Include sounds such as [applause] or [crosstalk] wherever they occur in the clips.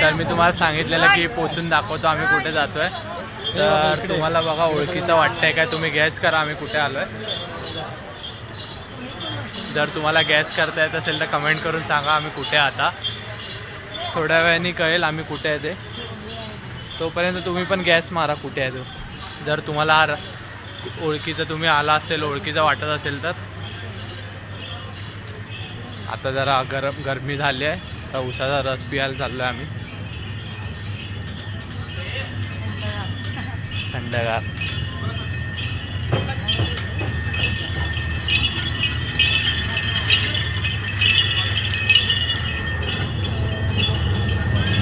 तर मी तुम्हाला सांगितलेलं की पोचून दाखवतो आम्ही कुठे जातोय. तर तुम्हाला बघा ओळखीचं वाटतंय काय? तुम्ही गॅस करा आम्ही कुठे आलोय. जर तुम्हाला गॅस करता येत असेल तर कमेंट करून सांगा आम्ही कुठे आता. थोड्या वेळाने कळेल आम्ही कुठे आहे ते. तोपर्यंत तुम्ही पण गॅस मारा कुठे आहे तो. जर तुम्हाला आर ओळखीचं तुम्ही आला असेल ओळखीचं वाटत असेल तर. आता जरा गरम गरमी झाली आहे. तर उसाचा रस पियायला चाललो आहे आम्ही. थंडगार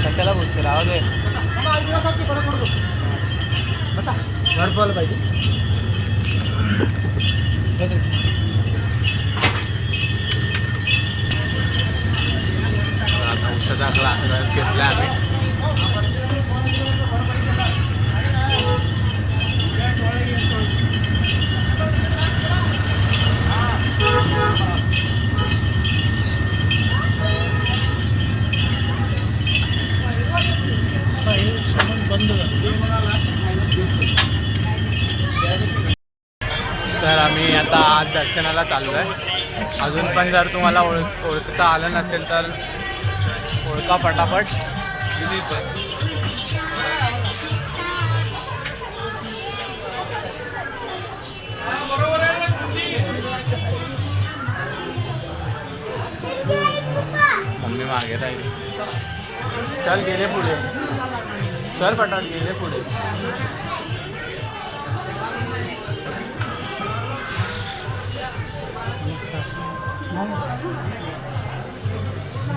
कशाला बोलते राहू दे घरपाला पाहिजे आता उसाचा ग्लास रस घेतला आम्ही आता हे सामान बंद झालं तर आम्ही आता आज दर्शनाला चाललो आहे अजून पण जर तुम्हाला ओळख ओळखता आलं नसेल तर ओळखा पटापट. मम्मी मागे राहील. चल गेले पुढे. चल पटापट गेले पुढे.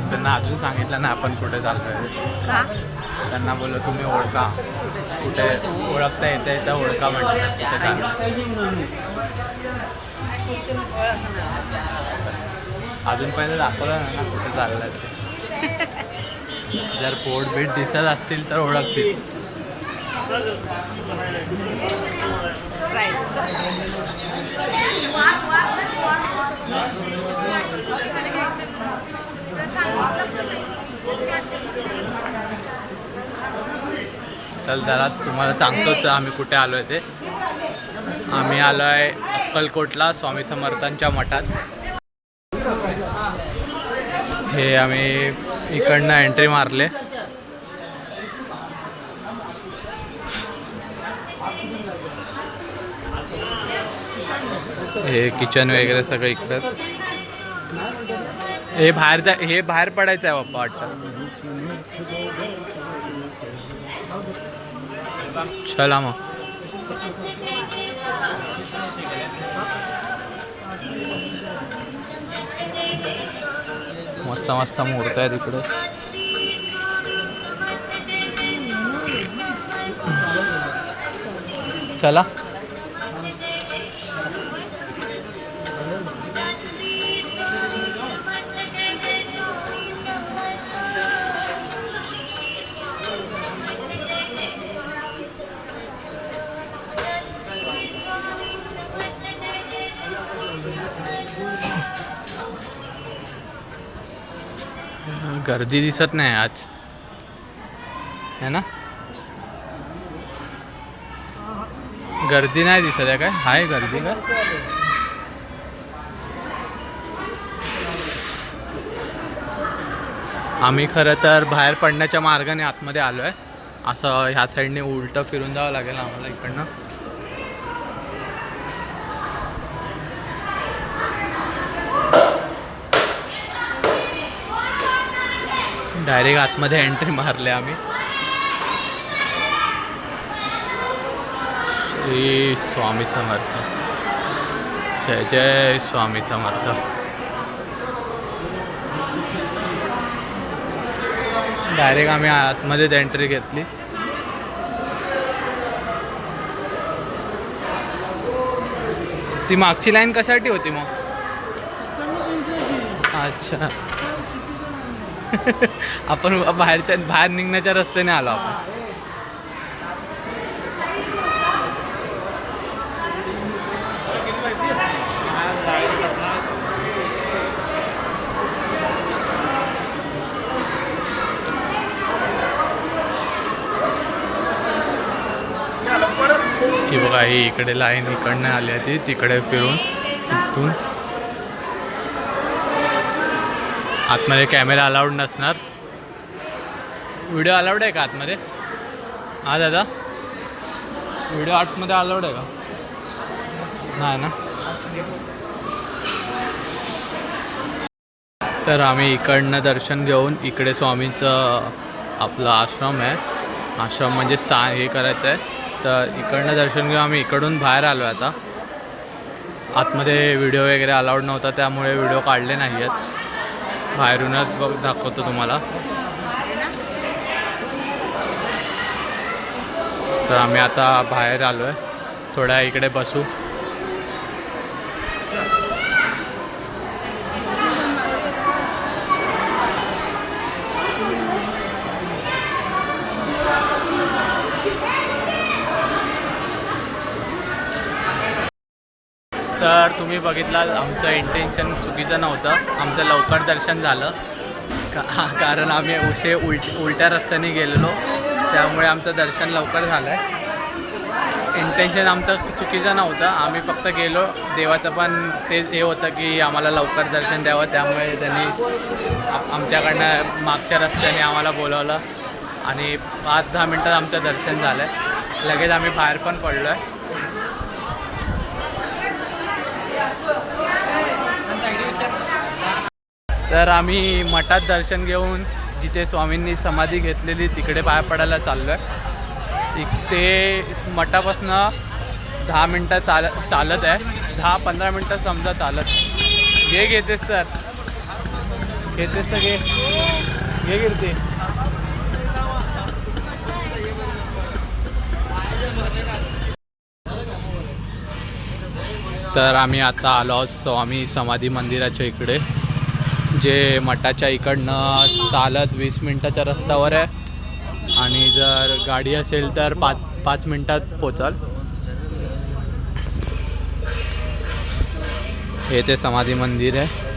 त्यांना अजून सांगितलं ना आपण कुठे चालतोय. त्यांना बोललो तुम्ही ओळखा. कुठे ओळखता येते येतं ओळखा म्हणतात अजून पहिले दाखवलं ना ना कुठे चाललं ते. जर पोट बीट दिसत असतील तर ओळखतील. चल दादा जरा तुम्हाला सांगतो तर आम्ही कुठे आलो आहे ते. आम्ही आलो आहे अक्कलकोटला स्वामी समर्थांच्या मठात. हे आम्ही इकडनं एंट्री मारले. हे किचन वगैरे सगळं इकडं. हे बाहेर जा हे बाहेर पडायचं आहे बाप्पा वाटतं. चला मग. मस्त मस्त मूर्त आहे तिकडे चला. गर्दी दिसत नाही आज. है ना? गर्दी नाही दिसत आहे काय? हाय गर्दी का? आम्ही खरं तर बाहेर पडण्याच्या मार्गाने आतमध्ये आलो आहे असं ह्या साईडने उलटं फिरून जावं लागेल आम्हाला इकडनं. डायरेक्ट आतमध्ये एंट्री मारले आम्ही. श्री स्वामी समर्थ. जय जय स्वामी समर्थ. डायरेक्ट आम्ही आतमध्येच एंट्री घेतली. ती मागची लाईन कशासाठी होती मग? अच्छा. [laughs] आपण बाहेरच्या बाहेर निघण्याच्या रस्त्याने आलो आपण. की बघा हे इकडे लाईन इकडनं आली ती तिकडे फिरून तिथून आतमध्ये कॅमेरा अलाउड नसणार. व्हिडिओ अलाउड आहे का आतमध्ये? हा दादा. व्हिडिओ आतमध्ये अलाउड आहे का? नाही ना? तर आम्ही इकडनं दर्शन घेऊन इकडे स्वामींचं आपलं आश्रम आहे. आश्रम म्हणजे स्थान हे करायचं आहे. तर इकडनं दर्शन घेऊन आम्ही इकडून बाहेर आलो आहे आता. आतमध्ये व्हिडिओ वगैरे अलाउड नव्हता त्यामुळे व्हिडिओ काढले नाही आहेत बाहेरूनच बघ दाखवतो तुम्हाला. तर आम्ही आता बाहेर आलो आहे थोड्या इकडे बसू. तर तुम्ही बघितला आमचं इंटेन्शन चुकीचं नव्हतं. आमचं लवकर दर्शन झालं. का कारण आम्ही उशे उलट उलट्या रस्त्याने गेलेलो. त्यामुळे आमचं दर्शन लवकर झालं आहे इंटेन्शन आमचं चुकीचं नव्हतं. आम्ही फक्त गेलो. देवाचं पण ते हे होतं की आम्हाला लवकर दर्शन द्यावं. त्यामुळे त्यांनी आमच्याकडनं मागच्या रस्त्याने आम्हाला बोलवलं. आणि पाच दहा मिनटात आमचं दर्शन झालं आहे लगेच आम्ही बाहेर पण पडलो आहे तर आम्ही मठात दर्शन घेऊन जिथे स्वामींनी समाधी घेतलेली तिकडे पाय पडायला चाललो आहे इथे मठापासनं दहा मिनटं चाल चालत आहे. दहा पंधरा मिनटं समजा चालत घे घेतेस तर घेतेस तर घे. घे गिरते तर आम्ही आता आलो आहोत स्वामी समाधी मंदिराच्या इकडे. जे मठाच्या इकडनं चालत वीस मिनटाच्या रस्त्यावर आहे. आणि जर गाडी असेल तर पाच पाच मिनटात पोचाल. हे ते समाधी मंदिर आहे.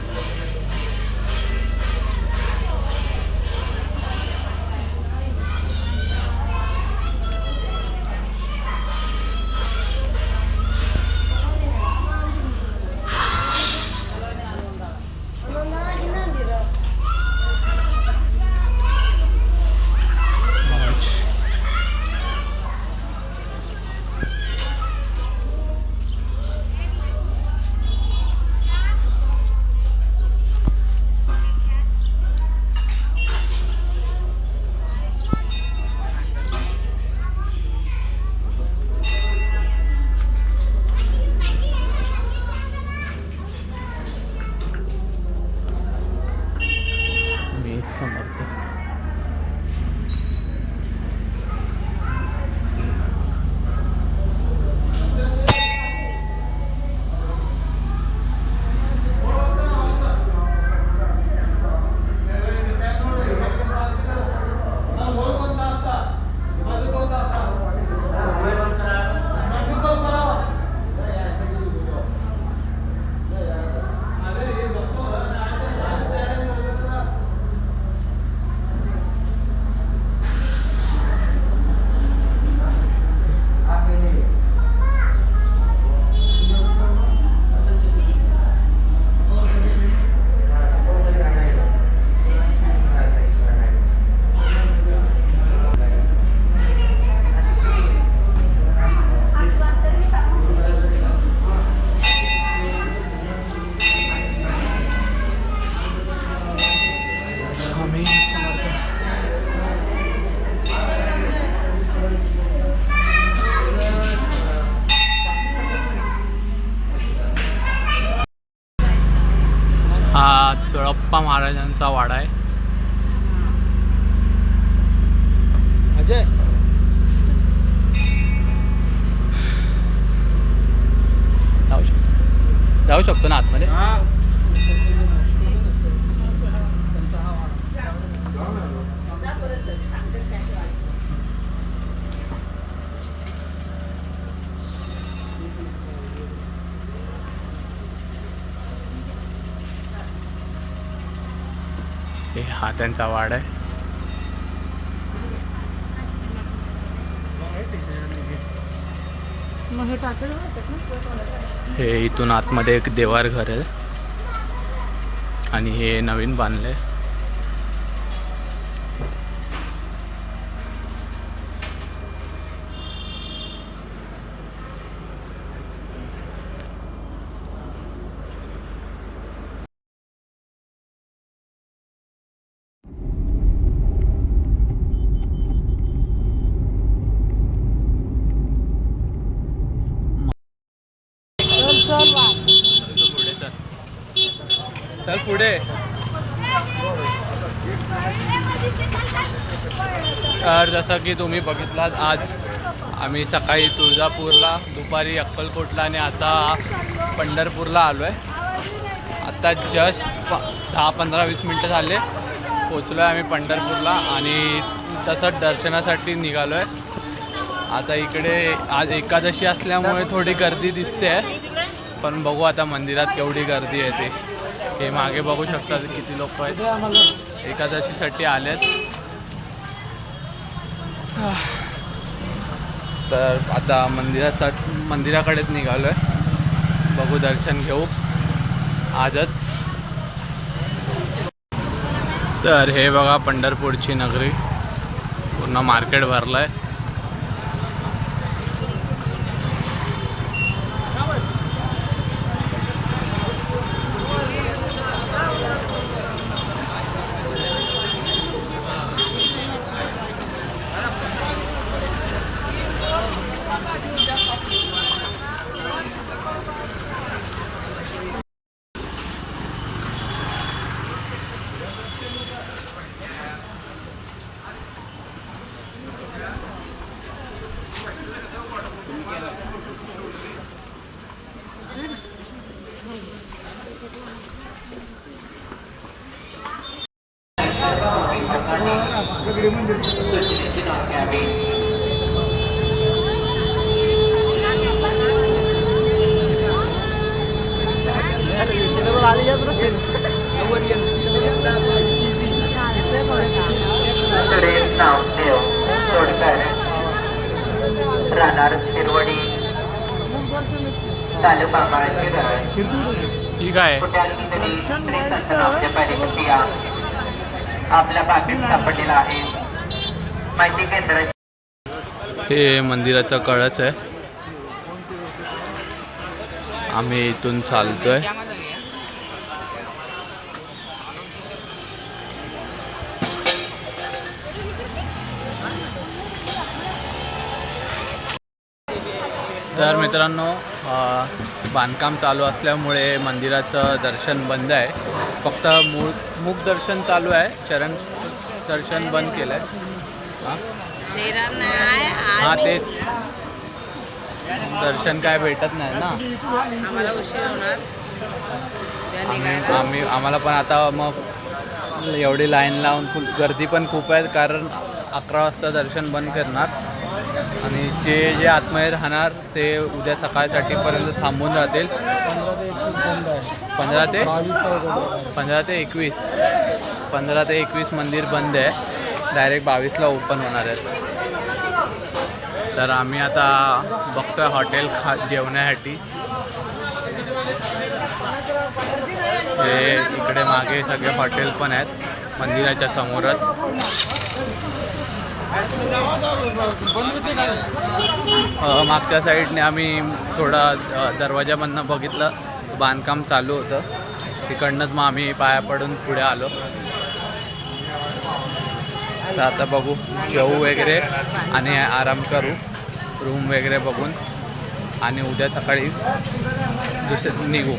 महाराजांचा वाडा आहे. अजय. जाऊ शकतो. जाऊ शकतो ना आतमध्ये? हे हा त्यांचा वाड आहे. हे इथून आतमध्ये एक देवार घर आहे. आणि हे नवीन बांधलंय. चल चल वा पुढे चल चल पुढे. तर जसं की तुम्ही बघितलात आज आम्ही सकाळी तुळजापूरला दुपारी अक्कलकोटला आणि आता पंढरपूरला आलो आहे आत्ता जस्ट प दहा पंधरा वीस मिनटं झाले. पोचलो आहे आम्ही पंढरपूरला आणि तसंच दर्शनासाठी निघालो आहे आता इकडे आज एकादशी असल्यामुळे थोडी गर्दी दिसते आहे पण बघू आता मंदिरात केवढी गर्दी आहे ती. हे मागे बघू शकता किती लोक आहेत. एकादशीसाठी आलेत. तर आता मंदिरात मंदिराकडेच निघालो आहे बघू दर्शन घेऊ. आजच. तर हे बघा पंढरपूरची नगरी. पूर्ण मार्केट भरलं आहे Good. सुरेश नामदेव सोडकर राहणार शिरवडी तालुका ठीक आहे. आपला पाकिट सापडलेला आहे? माहिती केंद्र हे मंदिराचा कळच आहे. आम्ही इथून चालतोय. तर मित्रांनो बांधकाम चालू असल्यामुळे मंदिराचं दर्शन बंद आहे. फक्त मूळ मुख दर्शन चालू आहे. चरण दर्शन बंद केलं आहे हां? हां तेच. दर्शन काय भेटत नाही ना. आम्ही आम्हाला पण आता मग एवढी लाईन लावून फुल गर्दी पण खूप आहे कारण अकरा वाजता दर्शन बंद करणार. आणि जे जे आतमध्ये राहणार ते उद्या सकाळसाठीपर्यंत थांबून राहतील पंधरा ते पंधरा ते एकवीस. पंधरा ते एकवीस मंदिर बंद आहे. डायरेक्ट बावीसला ओपन होणार आहे तर आम्ही आता बघतोय हॉटेल खा जेवण्यासाठी. ते इकडे मागे सगळे हॉटेल पण आहेत. मंदिराच्या समोरच. मागच्या साईडने आम्ही थोडा दरवाजामधनं बघितलं. बांधकाम चालू होतं. तिकडनंच मग आम्ही पाया पडून पुढे आलो. तर आता बघू. जेऊ वगैरे आणि आराम करू. रूम वगैरे बघून. आणि उद्या सकाळी दुसरे निघू.